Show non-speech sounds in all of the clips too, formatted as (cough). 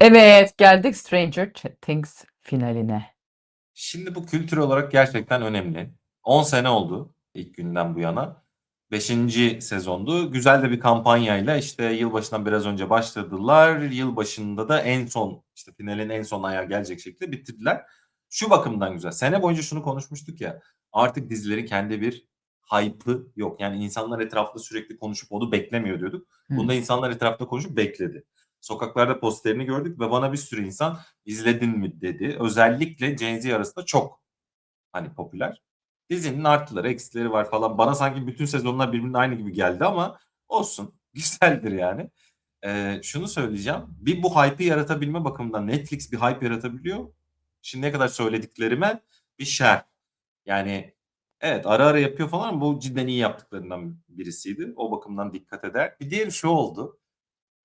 Evet, geldik Stranger Things finaline. Şimdi bu kültür olarak gerçekten önemli. 10 sene oldu ilk günden bu yana. 5. sezondu. Güzel de bir kampanyayla işte yılbaşından biraz önce başladılar. Yılbaşında da en son işte finalin en son ayağı gelecek şekilde bitirdiler. Şu bakımdan güzel. Sene boyunca şunu konuşmuştuk ya. Artık dizilerin kendi bir hype'ı yok. Yani insanlar etrafta sürekli konuşup onu beklemiyor diyorduk. Bunda insanlar etrafta konuşup bekledi. Sokaklarda posterini gördük ve bana bir sürü insan izledin mi dedi. Özellikle Gen Z arasında çok hani popüler. Dizinin artıları, eksileri var falan. Bana sanki bütün sezonlar birbirine aynı gibi geldi ama olsun. (laughs) Güzeldir yani. Ee, şunu söyleyeceğim. Bir bu hype'ı yaratabilme bakımından Netflix bir hype yaratabiliyor. Şimdiye kadar söylediklerime bir şer. Yani evet ara ara yapıyor falan bu cidden iyi yaptıklarından birisiydi. O bakımdan dikkat eder. Bir diğeri şu oldu.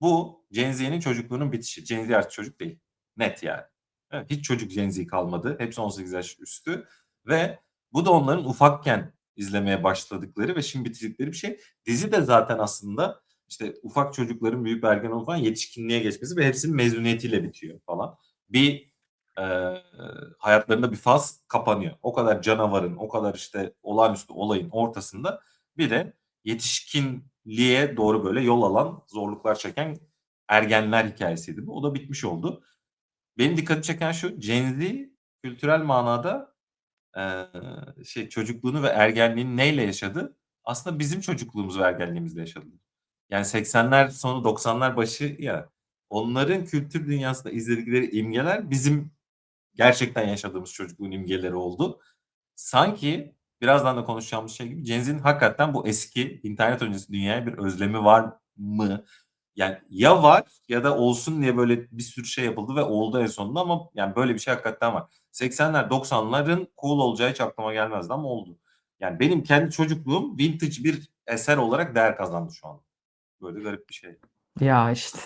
Bu Gen Z'nin çocukluğunun bitişi. Gen Z artık çocuk değil. Net yani. Hiç çocuk Gen Z kalmadı. Hepsi 18 yaş üstü. Ve bu da onların ufakken izlemeye başladıkları ve şimdi bitirdikleri bir şey. Dizi de zaten aslında işte ufak çocukların büyük ergen olup falan yetişkinliğe geçmesi ve hepsinin mezuniyetiyle bitiyor falan. Bir e, hayatlarında bir faz kapanıyor. O kadar canavarın, o kadar işte olağanüstü olayın ortasında bir de yetişkinliğe doğru böyle yol alan, zorluklar çeken ergenler hikayesiydi bu. O da bitmiş oldu. Benim dikkatimi çeken şu, Gen Z kültürel manada eee, şey çocukluğunu ve ergenliğini neyle yaşadı? Aslında bizim çocukluğumuz ve ergenliğimizle yaşadı. Yani 80'ler sonu 90'lar başı ya onların kültür dünyasında izledikleri imgeler bizim gerçekten yaşadığımız çocukluğun imgeleri oldu. Sanki birazdan da konuşacağımız şey gibi Gen Z'nin hakikaten bu eski internet öncesi dünyaya bir özlemi var mı? Yani ya var ya da olsun diye böyle bir sürü şey yapıldı ve oldu en sonunda ama yani böyle bir şey hakikaten var. 80'ler 90'ların cool olacağı hiç aklıma gelmezdi ama oldu. Yani benim kendi çocukluğum vintage bir eser olarak değer kazandı şu an. Böyle garip bir şey. Ya işte.